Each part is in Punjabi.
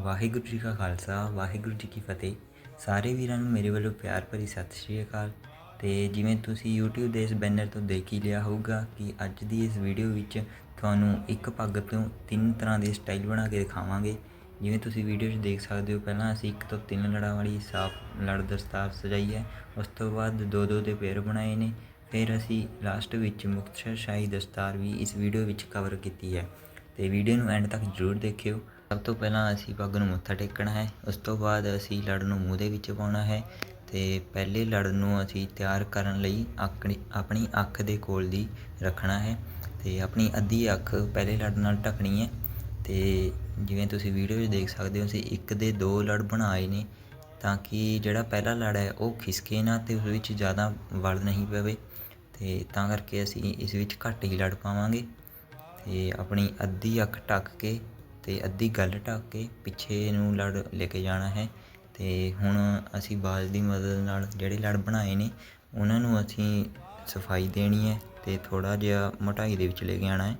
ਵਾਹਿਗੁਰੂ ਜੀ ਕਾ ਖਾਲਸਾ, ਵਾਹਿਗੁਰੂ ਜੀ ਕੀ ਫਤਿਹ। ਸਾਰੇ ਵੀਰਾਂ ਨੂੰ ਮੇਰੇ ਵੱਲੋਂ ਪਿਆਰ ਭਰੀ ਸਤਿ ਸ਼੍ਰੀ ਅਕਾਲ। ਤੇ ਜਿਵੇਂ ਤੁਸੀਂ YouTube ਦੇ ਇਸ ਬੈਨਰ ਤੋਂ ਦੇਖ ਹੀ ਲਿਆ ਹੋਊਗਾ ਕਿ ਅੱਜ ਦੀ ਇਸ ਵੀਡੀਓ ਵਿੱਚ ਤੁਹਾਨੂੰ ਇੱਕ ਪੱਗ ਤੋਂ ਤਿੰਨ ਤਰ੍ਹਾਂ ਦੇ ਸਟਾਈਲ ਬਣਾ ਕੇ ਦਿਖਾਵਾਂਗੇ। ਜਿਵੇਂ ਤੁਸੀਂ ਵੀਡੀਓ 'ਚ ਦੇਖ ਸਕਦੇ ਹੋ, ਪਹਿਲਾਂ ਅਸੀਂ ਇੱਕ ਤੋਂ ਤਿੰਨ ਲੜਾਂ ਵਾਲੀ ਸਾਫ਼ ਲੜ ਦਸਤਾਰ ਸਜਾਈ ਹੈ। ਉਸ ਤੋਂ ਬਾਅਦ ਦੋ ਦੋ ਦੇ ਪੇਰ ਬਣਾਏ ਨੇ। ਫਿਰ ਅਸੀਂ ਲਾਸਟ ਵਿੱਚ ਮੁਕਤਸਰ ਸ਼ਾਹੀ ਦਸਤਾਰ ਵੀ ਇਸ ਵੀਡੀਓ ਵਿੱਚ ਕਵਰ ਕੀਤੀ ਹੈ। ਤੇ ਵੀਡੀਓ ਨੂੰ ਐਂਡ ਤੱਕ ਜ਼ਰੂਰ ਦੇਖਿਓ। ਸਭ ਤੋਂ ਪਹਿਲਾਂ ਅਸੀਂ ਪੱਗ ਨੂੰ ਮੱਥਾ ਟੇਕਣਾ ਹੈ, ਉਸ ਤੋਂ ਬਾਅਦ ਅਸੀਂ ਲੜ ਨੂੰ ਮੂੰਹ ਦੇ ਵਿੱਚ ਪਾਉਣਾ ਹੈ ਅਤੇ ਪਹਿਲੇ ਲੜ ਨੂੰ ਅਸੀਂ ਤਿਆਰ ਕਰਨ ਲਈ ਆਪਣੀ ਆਪਣੀ ਅੱਖ ਦੇ ਕੋਲ ਦੀ ਰੱਖਣਾ ਹੈ ਅਤੇ ਆਪਣੀ ਅੱਧੀ ਅੱਖ ਪਹਿਲੇ ਲੜ ਨਾਲ ਢੱਕਣੀ ਹੈ ਅਤੇ ਜਿਵੇਂ ਤੁਸੀਂ ਵੀਡੀਓ ਵਿੱਚ ਦੇਖ ਸਕਦੇ ਹੋ, ਅਸੀਂ ਇੱਕ ਦੇ ਦੋ ਲੜ ਬਣਾਏ ਨੇ ਤਾਂ ਕਿ ਜਿਹੜਾ ਪਹਿਲਾ ਲੜ ਹੈ ਉਹ ਖਿਸਕੇ ਨਾ ਅਤੇ ਉਸ ਵਿੱਚ ਜ਼ਿਆਦਾ ਵਲ ਨਹੀਂ ਪਵੇ ਅਤੇ ਤਾਂ ਕਰਕੇ ਅਸੀਂ ਇਸ ਵਿੱਚ ਘੱਟ ਹੀ ਲੜ ਪਾਵਾਂਗੇ ਅਤੇ ਆਪਣੀ ਅੱਧੀ ਅੱਖ ਢੱਕ ਕੇ ਅਤੇ ਅੱਧੀ ਗੱਲ ਢੱਕ ਕੇ ਪਿੱਛੇ ਨੂੰ ਲੜ ਲੈ ਕੇ ਜਾਣਾ ਹੈ। ਅਤੇ ਹੁਣ ਅਸੀਂ ਬਾਜ਼ ਦੀ ਮਦਦ ਨਾਲ ਜਿਹੜੇ ਲੜ ਬਣਾਏ ਨੇ, ਉਹਨਾਂ ਨੂੰ ਅਸੀਂ ਸਫ਼ਾਈ ਦੇਣੀ ਹੈ ਅਤੇ ਥੋੜ੍ਹਾ ਜਿਹਾ ਮੋਟਾਈ ਦੇ ਵਿੱਚ ਲੈ ਕੇ ਆਉਣਾ ਹੈ।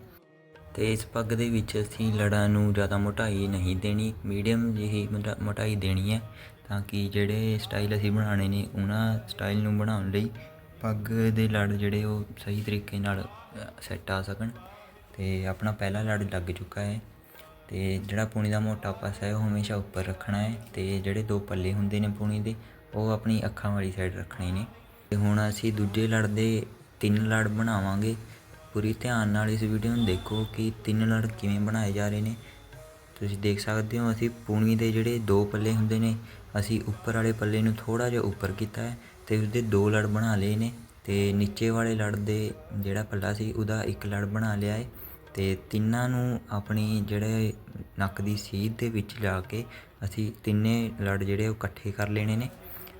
ਅਤੇ ਇਸ ਪੱਗ ਦੇ ਵਿੱਚ ਅਸੀਂ ਲੜਾਂ ਨੂੰ ਜ਼ਿਆਦਾ ਮੋਟਾਈ ਨਹੀਂ ਦੇਣੀ, ਮੀਡੀਅਮ ਜਿਹੀ ਮੋਟਾ- ਮੋਟਾਈ ਦੇਣੀ ਹੈ ਤਾਂ ਕਿ ਜਿਹੜੇ ਸਟਾਈਲ ਅਸੀਂ ਬਣਾਉਣੇ ਨੇ, ਉਹਨਾਂ ਸਟਾਈਲ ਨੂੰ ਬਣਾਉਣ ਲਈ ਪੱਗ ਦੇ ਲੜ ਜਿਹੜੇ ਉਹ ਸਹੀ ਤਰੀਕੇ ਨਾਲ ਸੈੱਟ ਆ ਸਕਣ। ਅਤੇ ਆਪਣਾ ਪਹਿਲਾ ਲੜ ਲੱਗ ਚੁੱਕਾ ਹੈ। ਅਤੇ ਜਿਹੜਾ ਪੂਣੀ ਦਾ ਮੋਟਾ ਪਾਸਾ ਹੈ, ਉਹ ਹਮੇਸ਼ਾ ਉੱਪਰ ਰੱਖਣਾ ਹੈ ਅਤੇ ਜਿਹੜੇ ਦੋ ਪੱਲੇ ਹੁੰਦੇ ਨੇ ਪੂਣੀ ਦੇ, ਉਹ ਆਪਣੀ ਅੱਖਾਂ ਵਾਲੀ ਸਾਈਡ ਰੱਖਣੇ ਨੇ। ਅਤੇ ਹੁਣ ਅਸੀਂ ਦੂਜੇ ਲੜ ਦੇ ਤਿੰਨ ਲੜ ਬਣਾਵਾਂਗੇ। ਪੂਰੀ ਧਿਆਨ ਨਾਲ ਇਸ ਵੀਡੀਓ ਨੂੰ ਦੇਖੋ ਕਿ ਤਿੰਨ ਲੜ ਕਿਵੇਂ ਬਣਾਏ ਜਾ ਰਹੇ ਨੇ। ਤੁਸੀਂ ਦੇਖ ਸਕਦੇ ਹੋ, ਅਸੀਂ ਪੂਣੀ ਦੇ ਜਿਹੜੇ ਦੋ ਪੱਲੇ ਹੁੰਦੇ ਨੇ, ਅਸੀਂ ਉੱਪਰ ਵਾਲੇ ਪੱਲੇ ਨੂੰ ਥੋੜਾ ਜਿਹਾ ਉੱਪਰ ਕੀਤਾ ਹੈ ਤੇ ਉਸਦੇ ਦੋ ਲੜ ਬਣਾ ਲਏ ਨੇ ਤੇ ਨੀਚੇ ਵਾਲੇ ਲੜ ਦੇ ਜਿਹੜਾ ਪੱਲਾ ਸੀ, ਉਹਦਾ ਇੱਕ ਲੜ ਬਣਾ ਲਿਆ ਹੈ। ਅਤੇ ਤਿੰਨਾਂ ਨੂੰ ਆਪਣੀ ਜਿਹੜੇ ਨੱਕ ਦੀ ਸੀਧ ਦੇ ਵਿੱਚ ਲਿਆ ਕੇ ਅਸੀਂ ਤਿੰਨੇ ਲੜ ਜਿਹੜੇ ਉਹ ਇਕੱਠੇ ਕਰ ਲੈਣੇ ਨੇ।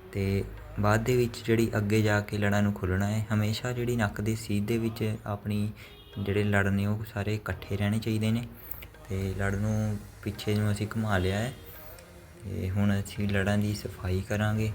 ਅਤੇ ਬਾਅਦ ਦੇ ਵਿੱਚ ਜਿਹੜੀ ਅੱਗੇ ਜਾ ਕੇ ਲੜਾਂ ਨੂੰ ਖੋਲ੍ਹਣਾ ਹੈ, ਹਮੇਸ਼ਾ ਜਿਹੜੀ ਨੱਕ ਦੀ ਸੀਧ ਦੇ ਵਿੱਚ ਆਪਣੀ ਜਿਹੜੇ ਲੜ ਨੇ ਉਹ ਸਾਰੇ ਇਕੱਠੇ ਰਹਿਣੇ ਚਾਹੀਦੇ ਨੇ। ਅਤੇ ਲੜ ਨੂੰ ਪਿੱਛੇ ਨੂੰ ਅਸੀਂ ਘੁਮਾ ਲਿਆ ਹੈ। ਅਤੇ ਹੁਣ ਅਸੀਂ ਲੜਾਂ ਦੀ ਸਫ਼ਾਈ ਕਰਾਂਗੇ।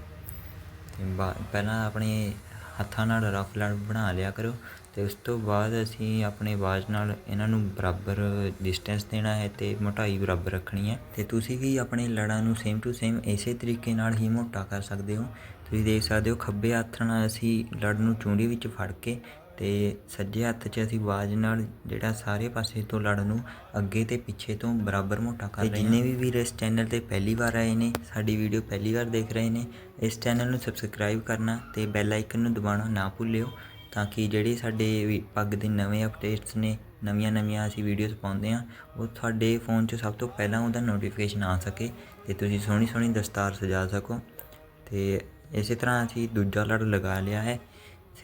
ਅਤੇ ਬਾ- ਪਹਿਲਾਂ ਆਪਣੇ ਹੱਥਾਂ ਨਾਲ ਰਫ ਲੜ ਬਣਾ ਲਿਆ ਕਰੋ ਤੇ ਉਸ ਤੋਂ ਬਾਅਦ ਅਸੀਂ ਆਪਣੇ ਬਾਜ ਨਾਲ ਇਹਨਾਂ ਨੂੰ ਬਰਾਬਰ ਡਿਸਟੈਂਸ ਦੇਣਾ ਹੈ ਤੇ ਮੋਟਾਈ ਬਰਾਬਰ ਰੱਖਣੀ ਹੈ। ਤੇ ਤੁਸੀਂ ਵੀ ਆਪਣੇ ਲੜਾਂ ਨੂੰ ਸੇਮ ਟੂ ਸੇਮ ਇਸੇ ਤਰੀਕੇ ਨਾਲ ਹੀ ਮੋਟਾ ਕਰ ਸਕਦੇ ਹੋ। ਤੁਸੀਂ ਦੇਖ ਸਕਦੇ ਹੋ ਖੱਬੇ ਹੱਥ ਨਾਲ ਅਸੀਂ ਲੜ ਨੂੰ ਚੁੰਡੀ ਵਿੱਚ ਫੜ ਕੇ ਤੇ ਸੱਜੇ ਹੱਥ 'ਚ ਅਸੀਂ ਬਾਜ ਨਾਲ ਜਿਹੜਾ ਸਾਰੇ ਪਾਸੇ ਤੋਂ ਲੜ ਨੂੰ ਅੱਗੇ ਤੇ ਪਿੱਛੇ ਤੋਂ ਬਰਾਬਰ ਮੋਟਾ ਕਰ ਰਹੇ ਹਾਂ। ਜਿੰਨੇ ਵੀ ਵੀਰ ਇਸ ਚੈਨਲ ਤੇ ਪਹਿਲੀ ਵਾਰ ਆਏ ਨੇ ਸਾਡੀ ਵੀਡੀਓ ਪਹਿਲੀ ਵਾਰ ਦੇਖ ਰਹੇ ਨੇ ਇਸ ਚੈਨਲ ਨੂੰ ਸਬਸਕ੍ਰਾਈਬ ਕਰਨਾ ਤੇ ਬੈਲ ਆਈਕਨ ਨੂੰ ਦਬਾਉਣਾ ਨਾ ਭੁੱਲਿਓ ਤਾਂ ਕਿ ਜਿਹੜੇ ਸਾਡੇ ਵੀ ਪੱਗ ਦੇ ਨਵੇਂ ਅਪਡੇਟਸ ਨੇ ਨਵੀਆਂ ਨਵੀਆਂ ਅਸੀਂ ਵੀਡੀਓਜ਼ ਪਾਉਂਦੇ ਆ ਉਹ ਤੁਹਾਡੇ ਫੋਨ 'ਚ ਸਭ ਤੋਂ ਪਹਿਲਾਂ ਉਹਦਾ ਨੋਟੀਫਿਕੇਸ਼ਨ ਆ ਸਕੇ ਤੇ ਤੁਸੀਂ ਸੋਹਣੀ ਸੋਹਣੀ ਦਸਤਾਰ ਸਜਾ ਸਕੋ। ਤੇ ਇਸੇ ਤਰ੍ਹਾਂ ਅਸੀਂ ਦੂਜਾ ਲੜ ਲਗਾ ਲਿਆ ਹੈ।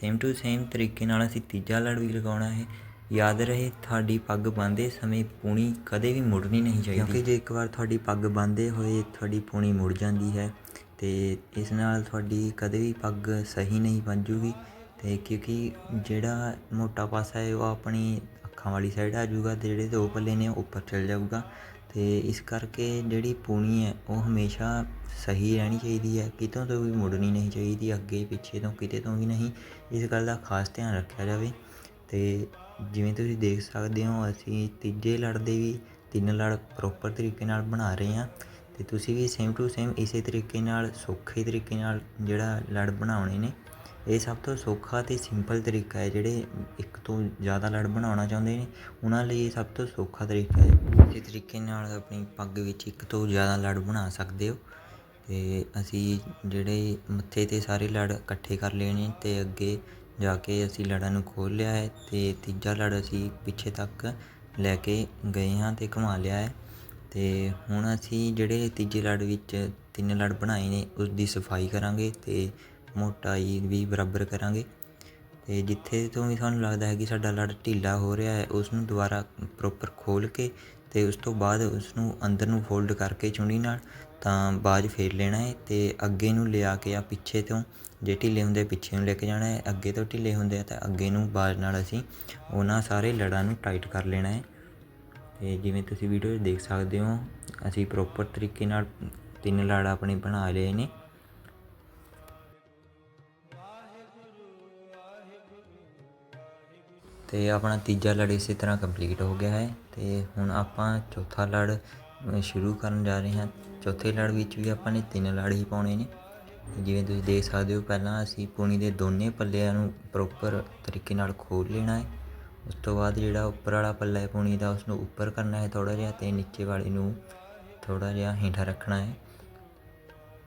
ਸੇਮ ਟੂ ਸੇਮ ਤਰੀਕੇ ਨਾਲ ਅਸੀਂ ਤੀਜਾ ਲੜ ਵੀ ਲਗਾਉਣਾ ਹੈ। ਯਾਦ ਰਹੇ, ਤੁਹਾਡੀ ਪੱਗ ਬੰਨ੍ਹਦੇ ਸਮੇਂ ਪੂਣੀ ਕਦੇ ਵੀ ਮੁੜਨੀ ਨਹੀਂ ਚਾਹੀਦੀ। ਕਿਉਂਕਿ ਜੇ ਇੱਕ ਵਾਰ ਤੁਹਾਡੀ ਪੱਗ ਬੰਨ੍ਹਦੇ ਹੋਏ ਤੁਹਾਡੀ ਪੂਣੀ ਮੁੜ ਜਾਂਦੀ ਹੈ, ਤੇ ਇਸ ਨਾਲ ਤੁਹਾਡੀ ਕਦੇ ਵੀ ਪੱਗ ਸਹੀ ਨਹੀਂ ਬਣ ਜੂਗੀ। ਤੇ ਕਿਉਂਕਿ ਜਿਹੜਾ ਮੋਟਾ ਪਾਸਾ ਹੈ, ਉਹ ਆਪਣੀ ਅੱਖਾਂ ਵਾਲੀ ਸਾਈਡ ਆ ਜਾਊਗਾ ਤੇ ਜਿਹੜੇ ਦੋ ਪੱਲੇ ਨੇ, ਉਹ ਉੱਪਰ ਚਲ ਜਾਊਗਾ। ਅਤੇ ਇਸ ਕਰਕੇ ਜਿਹੜੀ ਪੂਣੀ ਹੈ, ਉਹ ਹਮੇਸ਼ਾ ਸਹੀ ਰਹਿਣੀ ਚਾਹੀਦੀ ਹੈ। ਕਿਤੋਂ ਤੋਂ ਵੀ ਮੁੜਨੀ ਨਹੀਂ ਚਾਹੀਦੀ, ਅੱਗੇ ਪਿੱਛੇ ਤੋਂ ਕਿਤੇ ਤੋਂ ਵੀ ਨਹੀਂ। ਇਸ ਗੱਲ ਦਾ ਖਾਸ ਧਿਆਨ ਰੱਖਿਆ ਜਾਵੇ। ਅਤੇ ਜਿਵੇਂ ਤੁਸੀਂ ਦੇਖ ਸਕਦੇ ਹੋ, ਅਸੀਂ ਤੀਜੇ ਲੜ ਦੇ ਵੀ ਤਿੰਨ ਲੜ ਪ੍ਰੋਪਰ ਤਰੀਕੇ ਨਾਲ ਬਣਾ ਰਹੇ ਹਾਂ। ਅਤੇ ਤੁਸੀਂ ਵੀ ਸੇਮ ਟੂ ਸੇਮ ਇਸੇ ਤਰੀਕੇ ਨਾਲ, ਸੌਖੇ ਤਰੀਕੇ ਨਾਲ ਜਿਹੜਾ ਲੜ ਬਣਾਉਣੇ ਨੇ ਇਹ ਸਭ ਤੋਂ ਸੌਖਾ ਅਤੇ ਸਿੰਪਲ ਤਰੀਕਾ ਹੈ, ਜਿਹੜੇ ਇੱਕ ਤੋਂ ਜ਼ਿਆਦਾ ਲੜ ਬਣਾਉਣਾ ਚਾਹੁੰਦੇ ਨੇ, ਉਹਨਾਂ ਲਈ ਇਹ ਸਭ ਤੋਂ ਸੌਖਾ ਤਰੀਕਾ ਹੈ। ਇਸੇ ਤਰੀਕੇ ਨਾਲ ਆਪਣੀ ਪੱਗ ਵਿੱਚ ਇੱਕ ਤੋਂ ਜ਼ਿਆਦਾ ਲੜ ਬਣਾ ਸਕਦੇ ਹੋ ਅਤੇ ਅਸੀਂ ਜਿਹੜੇ ਮੱਥੇ ਤੇ ਸਾਰੇ ਲੜ ਇਕੱਠੇ ਕਰ ਲਏ ਨੇ ਅਤੇ ਅੱਗੇ ਜਾ ਕੇ ਅਸੀਂ ਲੜਾਂ ਨੂੰ ਖੋਲ੍ਹ ਲਿਆ ਹੈ ਅਤੇ ਤੀਜਾ ਲੜ ਅਸੀਂ ਪਿੱਛੇ ਤੱਕ ਲੈ ਕੇ ਗਏ ਹਾਂ ਅਤੇ ਘੁਮਾ ਲਿਆ ਹੈ। ਅਤੇ ਹੁਣ ਅਸੀਂ ਜਿਹੜੇ ਤੀਜੇ ਲੜ ਵਿੱਚ ਤਿੰਨ ਲੜ ਬਣਾਏ ਨੇ ਉਸ ਦੀ ਸਫ਼ਾਈ ਕਰਾਂਗੇ ਅਤੇ ਮੋਟਾਈ ਵੀ ਬਰਾਬਰ ਕਰਾਂਗੇ। ਅਤੇ ਜਿੱਥੇ ਤੋਂ ਵੀ ਸਾਨੂੰ ਲੱਗਦਾ ਹੈ ਕਿ ਸਾਡਾ ਲੜ ਢਿੱਲਾ ਹੋ ਰਿਹਾ ਹੈ ਉਸ ਨੂੰ ਦੁਬਾਰਾ ਪ੍ਰੋਪਰ ਖੋਲ੍ਹ ਕੇ ਅਤੇ ਉਸ ਤੋਂ ਬਾਅਦ ਉਸ ਨੂੰ ਅੰਦਰ ਨੂੰ ਫੋਲਡ ਕਰਕੇ ਚੁੰਡੀ ਨਾਲ ਤਾਂ ਬਾਜ ਫੇਰ ਲੈਣਾ ਹੈ ਅਤੇ ਅੱਗੇ ਨੂੰ ਲਿਆ ਕੇ ਆ ਪਿੱਛੇ ਤੋਂ, ਜੇ ਢਿੱਲੇ ਹੁੰਦੇ ਪਿੱਛੇ ਨੂੰ ਲੈ ਕੇ ਜਾਣਾ ਹੈ, ਅੱਗੇ ਤੋਂ ਢਿੱਲੇ ਹੁੰਦੇ ਆ ਤਾਂ ਅੱਗੇ ਨੂੰ ਬਾਜ ਨਾਲ ਅਸੀਂ ਉਹਨਾਂ ਸਾਰੇ ਲੜਾਂ ਨੂੰ ਟਾਈਟ ਕਰ ਲੈਣਾ ਹੈ। ਤੇ ਜਿਵੇਂ ਤੁਸੀਂ ਵੀਡੀਓ 'ਚ ਦੇਖ ਸਕਦੇ ਹੋ, ਅਸੀਂ ਪ੍ਰੋਪਰ ਤਰੀਕੇ ਨਾਲ ਤਿੰਨ ਲੜ ਆਪਣੇ ਬਣਾ ਲਏ ਨੇ। ਅਤੇ ਆਪਣਾ ਤੀਜਾ ਲੜ ਇਸੇ ਤਰ੍ਹਾਂ ਕੰਪਲੀਟ ਹੋ ਗਿਆ ਹੈ ਅਤੇ ਹੁਣ ਆਪਾਂ ਚੌਥਾ ਲੜ ਸ਼ੁਰੂ ਕਰਨ ਜਾ ਰਹੇ ਹਾਂ। ਚੌਥੇ ਲੜ ਵਿੱਚ ਵੀ ਆਪਾਂ ਨੇ ਤਿੰਨ ਲੜ ਹੀ ਪਾਉਣੇ ਨੇ। ਜਿਵੇਂ ਤੁਸੀਂ ਦੇਖ ਸਕਦੇ ਹੋ, ਪਹਿਲਾਂ ਅਸੀਂ ਪੂਣੀ ਦੇ ਦੋਨੇ ਪੱਲਿਆਂ ਨੂੰ ਪ੍ਰੋਪਰ ਤਰੀਕੇ ਨਾਲ ਖੋਲ ਲੈਣਾ ਹੈ। ਉਸ ਤੋਂ ਬਾਅਦ ਜਿਹੜਾ ਉੱਪਰ ਵਾਲਾ ਪੱਲਾ ਹੈ ਪੂਣੀ ਦਾ ਉਸ ਨੂੰ ਉੱਪਰ ਕਰਨਾ ਹੈ ਥੋੜਾ ਜਿਹਾ ਤੇ ਨੀਚੇ ਵਾਲੇ ਨੂੰ ਥੋੜਾ ਜਿਹਾ ਹੇਠਾਂ ਰੱਖਣਾ ਹੈ।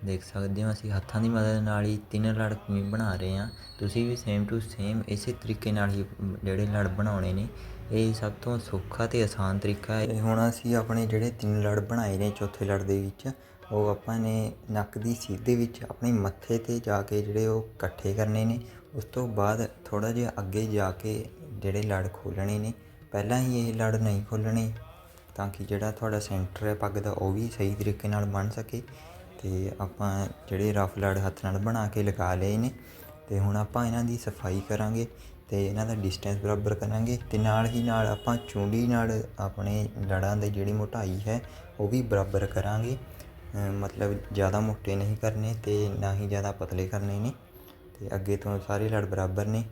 ਦੇਖ ਸਕਦੇ ਹੋ ਅਸੀਂ ਹੱਥਾਂ ਦੀ ਮਦਦ ਨਾਲ ਹੀ ਤਿੰਨ ਲੜ ਕਿਵੇਂ ਬਣਾ ਰਹੇ ਹਾਂ। ਤੁਸੀਂ ਵੀ ਸੇਮ ਟੂ ਸੇਮ ਇਸੇ ਤਰੀਕੇ ਨਾਲ ਹੀ ਜਿਹੜੇ ਲੜ ਬਣਾਉਣੇ ਨੇ। ਇਹ ਸਭ ਤੋਂ ਸੌਖਾ ਤੇ ਆਸਾਨ ਤਰੀਕਾ ਹੈ। ਹੁਣ ਅਸੀਂ ਆਪਣੇ ਜਿਹੜੇ ਤਿੰਨ ਲੜ ਬਣਾਏ ਨੇ ਚੌਥੇ ਲੜ ਦੇ ਵਿੱਚ, ਉਹ ਆਪਾਂ ਨੇ ਨੱਕ ਦੀ ਸੀਧ ਦੇ ਵਿੱਚ ਆਪਣੇ ਮੱਥੇ ਤੇ ਜਾ ਕੇ ਜਿਹੜੇ ਉਹ ਇਕੱਠੇ ਕਰਨੇ ਨੇ। ਉਸ ਤੋਂ ਬਾਅਦ ਥੋੜਾ ਜਿਹਾ ਅੱਗੇ ਜਾ ਕੇ ਜਿਹੜੇ ਲੜ ਖੋਲਣੇ ਨੇ। ਪਹਿਲਾਂ ਹੀ ਇਹ ਲੜ ਨਹੀਂ ਖੋਲਣੇ ਤਾਂ ਕਿ ਜਿਹੜਾ ਤੁਹਾਡਾ ਸੈਂਟਰ ਹੈ ਪੱਗ ਦਾ, ਉਹ ਵੀ ਸਹੀ ਤਰੀਕੇ ਨਾਲ ਬਣ ਸਕੇ। ਅਤੇ ਆਪਾਂ ਜਿਹੜੇ ਰਫ ਲੜ ਹੱਥ ਨਾਲ ਬਣਾ ਕੇ ਲਗਾ ਲਏ ਨੇ ਅਤੇ ਹੁਣ ਆਪਾਂ ਇਹਨਾਂ ਦੀ ਸਫ਼ਾਈ ਕਰਾਂਗੇ ਅਤੇ ਇਹਨਾਂ ਦਾ ਡਿਸਟੈਂਸ ਬਰਾਬਰ ਕਰਾਂਗੇ ਅਤੇ ਨਾਲ ਹੀ ਨਾਲ ਆਪਾਂ ਚੂੰਡੀ ਨਾਲ ਆਪਣੇ ਲੜਾਂ ਦੀ ਜਿਹੜੀ ਮੋਟਾਈ ਹੈ, ਉਹ ਵੀ ਬਰਾਬਰ ਕਰਾਂਗੇ। ਮਤਲਬ ਜ਼ਿਆਦਾ ਮੋਟੇ ਨਹੀਂ ਕਰਨੇ ਤੇ ਨਾ ਹੀ ਜ਼ਿਆਦਾ ਪਤਲੇ ਕਰਨੇ ਨੇ, ਤੇ ਅੱਗੇ ਤੋਂ ਸਾਰੇ ਲੜ ਬਰਾਬਰ ਨੇ।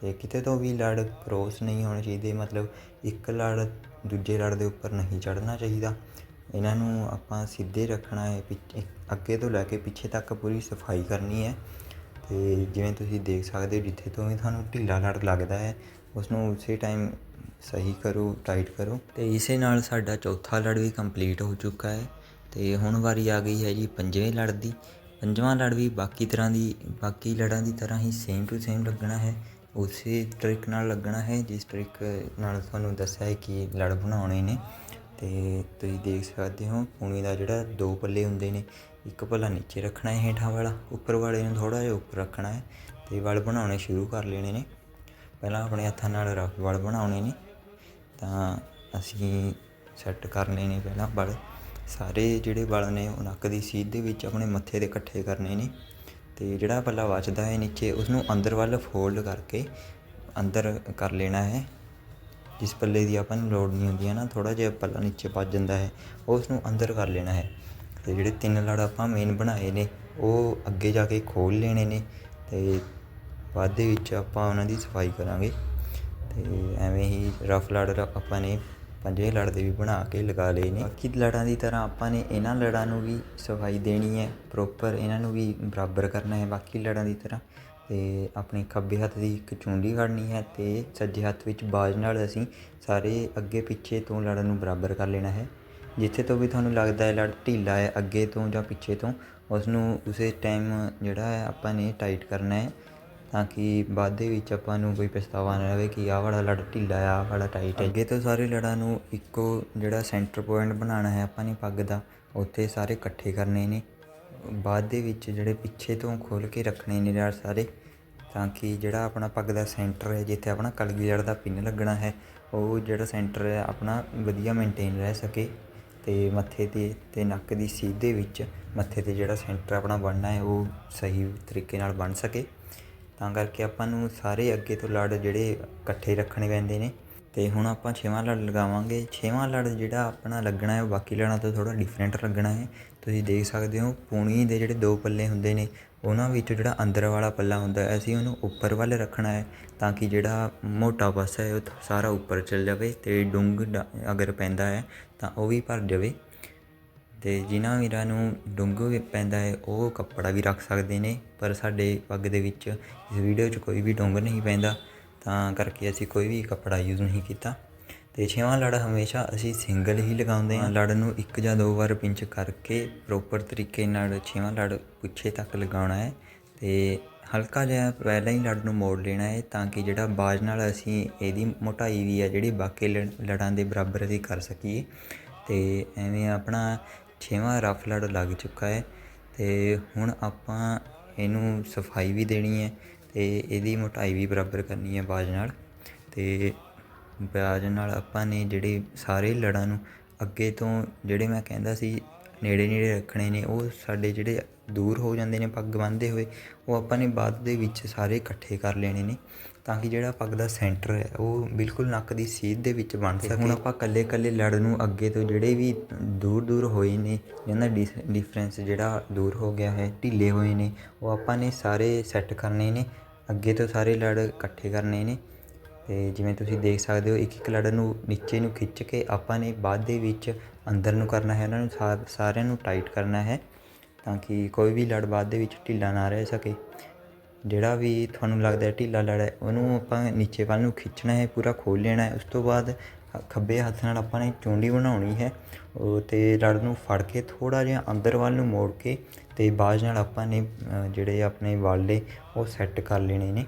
ਤੇ ਕਿਤੇ ਤੋਂ ਵੀ ਲੜ ਕਰੋਸ ਨਹੀਂ ਹੋਣੇ ਚਾਹੀਦੇ, ਮਤਲਬ ਇੱਕ ਲੜ ਦੂਜੇ ਲੜ ਦੇ ਉੱਪਰ ਨਹੀਂ ਚੜ੍ਹਨਾ ਚਾਹੀਦਾ। ਇਹਨਾਂ ਨੂੰ ਆਪਾਂ ਸਿੱਧੇ ਰੱਖਣਾ ਹੈ, ਪਿੱਛੇ ਅੱਗੇ ਤੋਂ ਲੈ ਕੇ ਪਿੱਛੇ ਤੱਕ ਪੂਰੀ ਸਫ਼ਾਈ ਕਰਨੀ ਹੈ। ਅਤੇ ਜਿਵੇਂ ਤੁਸੀਂ ਦੇਖ ਸਕਦੇ ਹੋ, ਜਿੱਥੇ ਤੋਂ ਵੀ ਤੁਹਾਨੂੰ ਢਿੱਲਾ ਲੜ ਲੱਗਦਾ ਹੈ ਉਸ ਨੂੰ ਉਸੇ ਟਾਈਮ ਸਹੀ ਕਰੋ, ਟਾਈਟ ਕਰੋ। ਤੇ ਇਸੇ ਨਾਲ ਸਾਡਾ ਚੌਥਾ ਲੜ ਵੀ ਕੰਪਲੀਟ ਹੋ ਚੁੱਕਾ ਹੈ। ਤੇ ਹੁਣ ਵਾਰੀ ਆ ਗਈ ਹੈ ਜੀ ਪੰਜਵੇਂ ਲੜ ਦੀ। ਪੰਜਵਾਂ ਲੜ ਵੀ ਬਾਕੀ ਤਰ੍ਹਾਂ ਦੀ, ਬਾਕੀ ਲੜਾਂ ਦੀ ਤਰ੍ਹਾਂ ਹੀ ਸੇਮ ਟੂ ਸੇਮ ਲੱਗਣਾ ਹੈ। ਉਸੇ ਟ੍ਰਿਕ ਨਾਲ ਲੱਗਣਾ ਹੈ, ਜਿਸ ਟ੍ਰਿਕ ਨਾਲ ਤੁਹਾਨੂੰ ਦੱਸਿਆ ਹੈ ਕਿ ਲੜ ਬਣਾਉਣੇ ਨੇ। ਤੇ ਤੁਸੀਂ ਦੇਖ ਸਕਦੇ ਹੋ, ਪੂਣੀ ਦਾ ਜਿਹੜਾ ਦੋ ਪੱਲੇ ਹੁੰਦੇ ਨੇ। ਇੱਕ ਪੱਲਾ ਨੀਚੇ ਰੱਖਣਾ ਹੈ ਹੇਠਾਂ ਵਾਲਾ, ਉੱਪਰ ਵਾਲੇ ਨੂੰ ਥੋੜਾ ਜਿਹਾ ਉੱਪਰ ਰੱਖਣਾ ਹੈ ਤੇ ਵਲ ਬਣਾਉਣੇ ਸ਼ੁਰੂ ਕਰ ਲੈਣੇ ਨੇ। ਪਹਿਲਾਂ ਆਪਣੇ ਹੱਥਾਂ ਨਾਲ ਰਫ ਵਲ ਬਣਾਉਣੇ ਨੇ, ਤਾਂ ਅਸੀਂ ਸੈੱਟ ਕਰ ਲੈਣੇ ਪਹਿਲਾਂ ਵਲ। ਸਾਰੇ ਜਿਹੜੇ ਵਲ ਨੇ, ਉਹ ਨੱਕ ਦੀ ਸੀਧ ਦੇ ਵਿੱਚ ਆਪਣੇ ਮੱਥੇ ਦੇ ਇਕੱਠੇ ਕਰਨੇ ਨੇ ਤੇ ਜਿਹੜਾ ਪੱਲਾ ਬਚਦਾ ਹੈ ਨੀਚੇ ਉਸ ਨੂੰ ਅੰਦਰ ਵੱਲ ਫੋਲਡ ਕਰਕੇ ਅੰਦਰ ਕਰ ਲੈਣਾ ਹੈ। ਜਿਸ ਪੱਲੇ ਦੀ ਆਪਾਂ ਨੂੰ ਲੋੜ ਨਹੀਂ ਹੁੰਦੀ ਹੈ ਨਾ, ਥੋੜ੍ਹਾ ਜਿਹਾ ਪੱਲਾ ਨੀਚੇ ਵੱਜ ਜਾਂਦਾ ਹੈ, ਉਸ ਨੂੰ ਅੰਦਰ ਕਰ ਲੈਣਾ ਹੈ। ਅਤੇ ਜਿਹੜੇ ਤਿੰਨ ਲੜ ਆਪਾਂ ਮੇਨ ਬਣਾਏ ਨੇ, ਉਹ ਅੱਗੇ ਜਾ ਕੇ ਖੋਲ ਲੈਣੇ ਨੇ ਅਤੇ ਬਾਅਦ ਦੇ ਵਿੱਚ ਆਪਾਂ ਉਹਨਾਂ ਦੀ ਸਫ਼ਾਈ ਕਰਾਂਗੇ। ਅਤੇ ਐਵੇਂ ਹੀ ਰਫ ਲੜ ਰ- ਆਪਾਂ ਨੇ ਪੰਜੇ ਲੜ ਦੇ ਵੀ ਬਣਾ ਕੇ ਲਗਾ ਲਏ ਨੇ। ਬਾਕੀ ਲੜਾਂ ਦੀ ਤਰ੍ਹਾਂ ਆਪਾਂ ਨੇ ਇਹਨਾਂ ਲੜਾਂ ਨੂੰ ਵੀ ਸਫ਼ਾਈ ਦੇਣੀ ਹੈ ਪ੍ਰੋਪਰ ਇਹਨਾਂ ਨੂੰ ਵੀ ਬਰਾਬਰ ਕਰਨਾ ਹੈ। ਬਾਕੀ ਲੜਾਂ ਦੀ ਤਰ੍ਹਾਂ ਅਤੇ ਆਪਣੇ ਖੱਬੇ ਹੱਥ ਦੀ ਇੱਕ ਚੁੰਡੀ ਫੜਨੀ ਹੈ ਅਤੇ ਸੱਜੇ ਹੱਥ ਵਿੱਚ ਬਾਜ ਨਾਲ ਅਸੀਂ ਸਾਰੇ ਅੱਗੇ ਪਿੱਛੇ ਤੋਂ ਲੜਨ ਨੂੰ ਬਰਾਬਰ ਕਰ ਲੈਣਾ ਹੈ। ਜਿੱਥੇ ਤੋਂ ਵੀ ਤੁਹਾਨੂੰ ਲੱਗਦਾ ਹੈ ਲੜ ਢੀਲਾ ਹੈ, ਅੱਗੇ ਤੋਂ ਜਾਂ ਪਿੱਛੇ ਤੋਂ ਉਸ ਨੂੰ ਉਸੇ ਟਾਈਮ ਜਿਹੜਾ ਹੈ ਆਪਾਂ ਨੇ ਟਾਈਟ ਕਰਨਾ ਹੈ ਤਾਂ ਕਿ ਬਾਅਦ ਦੇ ਵਿੱਚ ਆਪਾਂ ਨੂੰ ਕੋਈ ਪਛਤਾਵਾ ਨਾ ਰਹੇ ਕਿ ਆਹ ਵਾਲਾ ਲੜ ਢਿੱਲਾ ਆ ਆਹ ਵਾਲਾ ਟਾਈਟ ਹੈ। ਅੱਗੇ ਤੋਂ ਸਾਰੇ ਲੜਾਂ ਨੂੰ ਇੱਕੋ ਜਿਹੜਾ ਸੈਂਟਰ ਪੁਆਇੰਟ ਬਣਾਉਣਾ ਹੈ ਆਪਾਂ ਨੇ ਪੱਗ ਦਾ, ਉੱਥੇ ਸਾਰੇ ਇਕੱਠੇ ਕਰਨੇ ਨੇ। ਬਾਅਦ ਦੇ ਵਿੱਚ ਜਿਹੜੇ ਪਿੱਛੇ ਤੋਂ ਖੋਲ ਕੇ ਰੱਖਣੇ ਨੇ ਲੜ ਸਾਰੇ, ਤਾਂ ਕਿ ਜਿਹੜਾ ਆਪਣਾ ਪੱਗ ਦਾ ਸੈਂਟਰ ਹੈ, ਜਿੱਥੇ ਆਪਣਾ ਕਲਗੀ ਜੜ ਦਾ ਪਿੰਨ ਲੱਗਣਾ ਹੈ, ਉਹ ਜਿਹੜਾ ਸੈਂਟਰ ਹੈ, ਆਪਣਾ ਵਧੀਆ ਮੇਨਟੇਨ ਰਹਿ ਸਕੇ ਤੇ ਮੱਥੇ ਤੇ ਤੇ ਨੱਕ ਦੀ ਸੀਧ ਦੇ ਵਿੱਚ ਮੱਥੇ ਤੇ ਜਿਹੜਾ ਸੈਂਟਰ ਆਪਣਾ ਬਣਨਾ ਹੈ, ਉਹ ਸਹੀ ਤਰੀਕੇ ਨਾਲ ਬਣ ਸਕੇ। ਤਾਂ ਕਰਕੇ ਆਪਾਂ ਨੂੰ ਸਾਰੇ ਅੱਗੇ ਤੋਂ ਲੜ ਜਿਹੜੇ ਇਕੱਠੇ ਰੱਖਣੇ ਪੈਂਦੇ ਨੇ। ਤੇ ਹੁਣ ਆਪਾਂ ਛੇਵਾਂ ਲੜ ਲਗਾਵਾਂਗੇ। ਛੇਵਾਂ ਲੜ ਜਿਹੜਾ ਆਪਣਾ ਲੱਗਣਾ ਹੈ, ਉਹ ਬਾਕੀ ਲੜਾਂ ਤੋਂ ਥੋੜਾ ਡਿਫਰੈਂਟ ਲੱਗਣਾ ਹੈ। ਤੁਸੀਂ ਦੇਖ ਸਕਦੇ ਹੋ, ਪੂਣੀ ਦੇ ਜਿਹੜੇ ਦੋ ਪੱਲੇ ਹੁੰਦੇ ਨੇ, ਉਹਨਾਂ ਵਿੱਚ ਜਿਹੜਾ ਅੰਦਰ ਵਾਲਾ ਪੱਲਾ ਹੁੰਦਾ ਹੈ, ਅਸੀਂ ਉਹਨੂੰ ਉੱਪਰ ਵੱਲ ਰੱਖਣਾ ਹੈ ਤਾਂ ਕਿ ਜਿਹੜਾ ਮੋਟਾ ਪਾਸਾ ਹੈ, ਉਹ ਸਾਰਾ ਉੱਪਰ ਚੱਲ ਜਾਵੇ ਤੇ ਡੁੰਗ ਅਗਰ ਪੈਂਦਾ ਹੈ ਤਾਂ ਉਹ ਵੀ ਭਰ ਜਾਵੇ। ਤੇ ਜਿਨ੍ਹਾਂ ਵੀਰਾਂ ਨੂੰ ਡੁੰਗ ਵੀ ਪੈਂਦਾ ਹੈ, ਉਹ ਕੱਪੜਾ ਵੀ ਰੱਖ ਸਕਦੇ ਨੇ, ਪਰ ਸਾਡੇ ਪੱਗ ਦੇ ਵਿੱਚ ਇਸ ਵੀਡੀਓ 'ਚ ਕੋਈ ਵੀ ਡੁੰਗ ਨਹੀਂ ਪੈਂਦਾ, ਤਾਂ ਕਰਕੇ ਅਸੀਂ ਕੋਈ ਵੀ ਕੱਪੜਾ ਯੂਜ਼ ਨਹੀਂ ਕੀਤਾ। ਤੇ ਛੇਵਾਂ ਲੜ ਹਮੇਸ਼ਾ ਅਸੀਂ ਸਿੰਗਲ ਹੀ ਲਗਾਉਂਦੇ ਹਾਂ। ਲੜ ਨੂੰ ਇੱਕ ਜਾਂ ਦੋ ਵਾਰ ਪਿੰਚ ਕਰਕੇ ਪ੍ਰੋਪਰ ਤਰੀਕੇ ਨਾਲ ਛੇਵਾਂ ਲੜ ਪਿੱਛੇ ਤੱਕ ਲਗਾਉਣਾ ਹੈ ਤੇ ਹਲਕਾ ਜਿਹਾ ਪਹਿਲਾਂ ਹੀ ਲੜ ਨੂੰ ਮੋੜ ਲੈਣਾ ਹੈ ਤਾਂ ਕਿ ਜਿਹੜਾ ਬਾਜ ਨਾਲ ਅਸੀਂ ਇਹਦੀ ਮੋਟਾਈ ਵੀ ਹੈ ਜਿਹੜੀ ਬਾਕੀ ਲੜ- ਲੜਾਂ ਦੇ ਬਰਾਬਰ ਅਸੀਂ ਕਰ ਸਕੀਏ। ਤੇ ਐਵੇਂ ਆਪਣਾ ਛੇਵਾਂ ਰਫ ਲੜ ਲੱਗ ਚੁੱਕਾ ਹੈ ਤੇ ਹੁਣ ਆਪਾਂ ਇਹਨੂੰ ਸਫ਼ਾਈ ਵੀ ਦੇਣੀ ਹੈ ਤੇ ਇਹਦੀ ਮੋਟਾਈ ਵੀ ਬਰਾਬਰ ਕਰਨੀ ਹੈ ਬਾਜ ਨਾਲ। ਤੇ ਬਾਜ ਨਾਲ ਆਪਾਂ ਨੇ ਜਿਹੜੇ ਸਾਰੇ ਲੜਾਂ ਨੂੰ ਅੱਗੇ ਤੋਂ ਜਿਹੜੇ ਮੈਂ ਕਹਿੰਦਾ ਸੀ ਨੇੜੇ ਨੇੜੇ ਰੱਖਣੇ ਨੇ, ਉਹ ਸਾਡੇ ਜਿਹੜੇ ਦੂਰ ਹੋ ਜਾਂਦੇ ਨੇ, ਪੱਗ ਬੰਨ੍ਹਦੇ ਹੋਏ, ਉਹ ਆਪਾਂ ਨੇ ਬਾਅਦ ਦੇ ਵਿੱਚ ਸਾਰੇ ਇਕੱਠੇ ਕਰ ਲੈਣੇ ਨੇ ਤਾਂ ਕਿ ਜਿਹੜਾ ਪੱਗ ਦਾ ਸੈਂਟਰ ਹੈ, ਉਹ ਬਿਲਕੁਲ ਨੱਕ ਦੀ ਸੀਧ ਦੇ ਵਿੱਚ ਬਣ ਸਕੇ। ਹੁਣ ਆਪਾਂ ਕੱਲੇ ਕੱਲੇ ਲੜ ਨੂੰ ਅੱਗੇ ਤੋਂ ਜਿਹੜੇ ਵੀ ਦੂਰ ਦੂਰ ਹੋਏ ਨੇ, ਜਿਹਨਾਂ ਦਾ ਡਿਫਰੈਂਸ ਜਿਹੜਾ ਦੂਰ ਹੋ ਗਿਆ ਹੈ, ਢਿੱਲੇ ਹੋਏ ਨੇ, ਉਹ ਆਪਾਂ ਨੇ ਸਾਰੇ ਸੈੱਟ ਕਰਨੇ ਨੇ, ਅੱਗੇ ਤੋਂ ਸਾਰੇ ਲੜ ਇਕੱਠੇ ਕਰਨੇ ਨੇ। ਅਤੇ ਜਿਵੇਂ ਤੁਸੀਂ ਦੇਖ ਸਕਦੇ ਹੋ ਇੱਕ ਇੱਕ ਲੜ ਨੂੰ ਨੀਚੇ ਨੂੰ ਖਿੱਚ ਕੇ ਆਪਾਂ ਨੇ ਬਾਅਦ ਦੇ ਵਿੱਚ ਅੰਦਰ ਨੂੰ ਕਰਨਾ ਹੈ, ਉਹਨਾਂ ਨੂੰ ਸਾ- ਸਾਰਿਆਂ ਨੂੰ ਟਾਈਟ ਕਰਨਾ ਹੈ ਤਾਂ ਕਿ ਕੋਈ ਵੀ ਲੜ ਬਾਅਦ ਦੇ ਵਿੱਚ ਢਿੱਲਾ ਨਾ ਰਹਿ ਸਕੇ। ਜਿਹੜਾ ਵੀ ਤੁਹਾਨੂੰ ਲੱਗਦਾ ਢਿੱਲਾ ਲੜ ਹੈ, ਉਹਨੂੰ ਆਪਾਂ ਨੀਚੇ ਵੱਲ ਨੂੰ ਖਿੱਚਣਾ ਹੈ, ਪੂਰਾ ਖੋਲ ਲੈਣਾ ਹੈ। ਉਸ ਤੋਂ ਬਾਅਦ ਖੱਬੇ ਹੱਥ ਨਾਲ ਆਪਾਂ ਨੇ ਚੁੰਡੀ ਬਣਾਉਣੀ ਹੈ ਉਹ ਤੇ ਲੜ ਨੂੰ ਫੜ ਕੇ ਥੋੜਾ ਜਿਹਾ ਅੰਦਰ ਵੱਲ ਨੂੰ ਮੋੜ ਕੇ ਤੇ ਬਾਜ ਨਾਲ ਆਪਾਂ ਨੇ ਜਿਹੜੇ ਆਪਣੇ ਵਾਲੇ ਉਹ ਸੈੱਟ ਕਰ ਲੈਣੇ ਨੇ।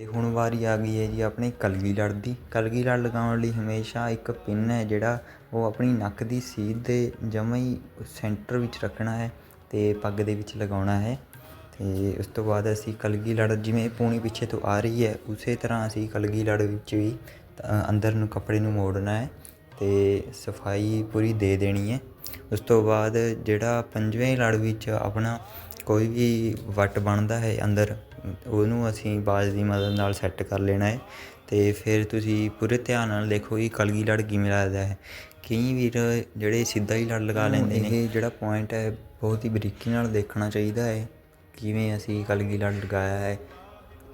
ਅਤੇ ਹੁਣ ਵਾਰੀ ਆ ਗਈ ਹੈ ਜੀ ਆਪਣੇ ਕਲਗੀ ਲੜ ਦੀ। ਕਲਗੀ ਲੜ ਲਗਾਉਣ ਲਈ ਹਮੇਸ਼ਾ ਇੱਕ ਪਿੰਨ ਹੈ ਜਿਹੜਾ ਉਹ ਆਪਣੀ ਨੱਕ ਦੀ ਸੀਧ ਦੇ ਜਮਾਂ ਹੀ ਸੈਂਟਰ ਵਿੱਚ ਰੱਖਣਾ ਹੈ ਅਤੇ ਪੱਗ ਦੇ ਵਿੱਚ ਲਗਾਉਣਾ ਹੈ। ਅਤੇ ਉਸ ਤੋਂ ਬਾਅਦ ਅਸੀਂ ਕਲਗੀ ਲੜ ਜਿਵੇਂ ਪੂਣੀ ਪਿੱਛੇ ਤੋਂ ਆ ਰਹੀ ਹੈ, ਉਸੇ ਤਰ੍ਹਾਂ ਅਸੀਂ ਕਲਗੀ ਲੜ ਵਿੱਚ ਵੀ ਤਾਂ ਅੰਦਰ ਨੂੰ ਕੱਪੜੇ ਨੂੰ ਮੋੜਨਾ ਹੈ ਅਤੇ ਸਫ਼ਾਈ ਪੂਰੀ ਦੇ ਦੇਣੀ ਹੈ। ਉਸ ਤੋਂ ਬਾਅਦ ਜਿਹੜਾ ਪੰਜਵੇਂ ਲੜ ਵਿੱਚ ਆਪਣਾ ਕੋਈ ਵੀ ਵੱਟ ਬਣਦਾ ਹੈ ਅੰਦਰ ਉਹਨੂੰ ਅਸੀਂ ਬਾਜ ਦੀ ਮਦਦ ਨਾਲ ਸੈੱਟ ਕਰ ਲੈਣਾ ਹੈ ਤੇ ਫਿਰ ਤੁਸੀਂ ਪੂਰੇ ਧਿਆਨ ਨਾਲ ਦੇਖੋ ਕਿ ਕਲਗੀ ਲੜ ਕਿਵੇਂ ਲੱਗਦਾ ਹੈ। ਕਈ ਵੀਰ ਜਿਹੜੇ ਸਿੱਧਾ ਹੀ ਲੜ ਲਗਾ ਲੈਂਦੇ ਨੇ। ਇਹ ਜਿਹੜਾ ਪੁਆਇੰਟ ਹੈ ਬਹੁਤ ਹੀ ਬਰੀਕੀ ਨਾਲ ਦੇਖਣਾ ਚਾਹੀਦਾ ਹੈ ਕਿਵੇਂ ਅਸੀਂ ਕਲਗੀ ਲੜ ਲਗਾਇਆ ਹੈ